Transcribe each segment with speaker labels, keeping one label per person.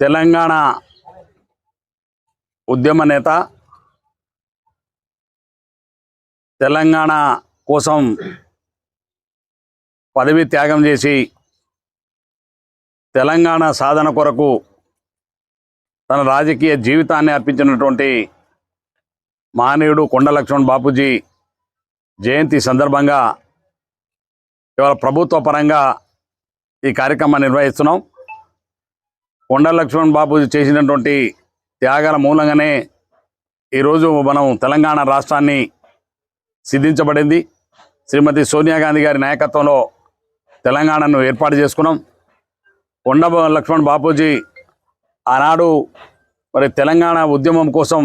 Speaker 1: తెలంగాణ ఉద్యమ నేత తెలంగాణ కోసం పదవి త్యాగం చేసి తెలంగాణ సాధన కొరకు తన రాజకీయ జీవితాన్ని అర్పించినటువంటి మహనీయుడు కొండ లక్ష్మణ్ బాపూజీ జయంతి సందర్భంగా ఇవాళ ప్రభుత్వ పరంగా ఈ కార్యక్రమాన్ని నిర్వహిస్తున్నాం. కొండ లక్ష్మణ్ బాబు చేసినటువంటి త్యాగాల మూలంగానే ఈరోజు మనం తెలంగాణ రాష్ట్రాన్ని సిద్ధించబడింది. శ్రీమతి సోనియా గాంధీ గారి నాయకత్వంలో తెలంగాణను ఏర్పాటు చేసుకున్నాం. కొండ లక్ష్మణ్ బాపూజీ ఆనాడు మరి తెలంగాణ ఉద్యమం కోసం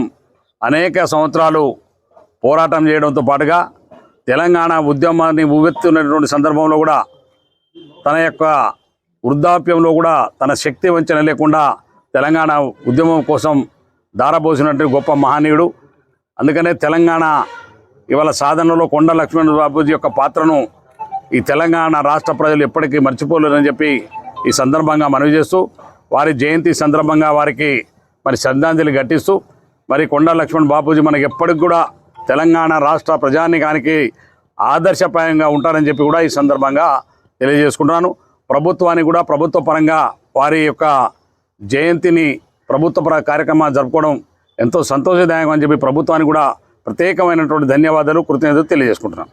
Speaker 1: అనేక సంవత్సరాలు పోరాటం చేయడంతో పాటుగా తెలంగాణ ఉద్యమాన్ని ఉవ్వెత్తున్నటువంటి సందర్భంలో కూడా తన యొక్క వృద్ధాప్యంలో కూడా తన శక్తి వంచన లేకుండా తెలంగాణ ఉద్యమం కోసం దారపోసినట్టు గొప్ప మహనీయుడు. అందుకనే తెలంగాణ ఇవాళ సాధనలో కొండ లక్ష్మణ బాబూజీ యొక్క పాత్రను ఈ తెలంగాణ రాష్ట్ర ప్రజలు ఎప్పటికీ మర్చిపోలేరని చెప్పి ఈ సందర్భంగా మనవి చేస్తూ వారి జయంతి సందర్భంగా వారికి మరి శ్రద్ధాంజలి ఘటిస్తూ మరి కొండ లక్ష్మణ్ బాపూజీ మనకి ఎప్పటికి కూడా తెలంగాణ రాష్ట్ర ప్రజానికానికి ఆదర్శప్రాయంగా ఉంటారని చెప్పి కూడా ఈ సందర్భంగా తెలియజేసుకుంటున్నాను. ప్రభుత్వానికి కూడా ప్రభుత్వ పరంగా వారి యొక్క జయంతిని ప్రభుత్వ పర కార్యక్రమాలు జరుపుకోవడం ఎంతో సంతోషదాయకం అని చెప్పి ప్రభుత్వానికి కూడా ప్రత్యేకమైనటువంటి ధన్యవాదాలు కృతజ్ఞతలు తెలియజేసుకుంటున్నాను.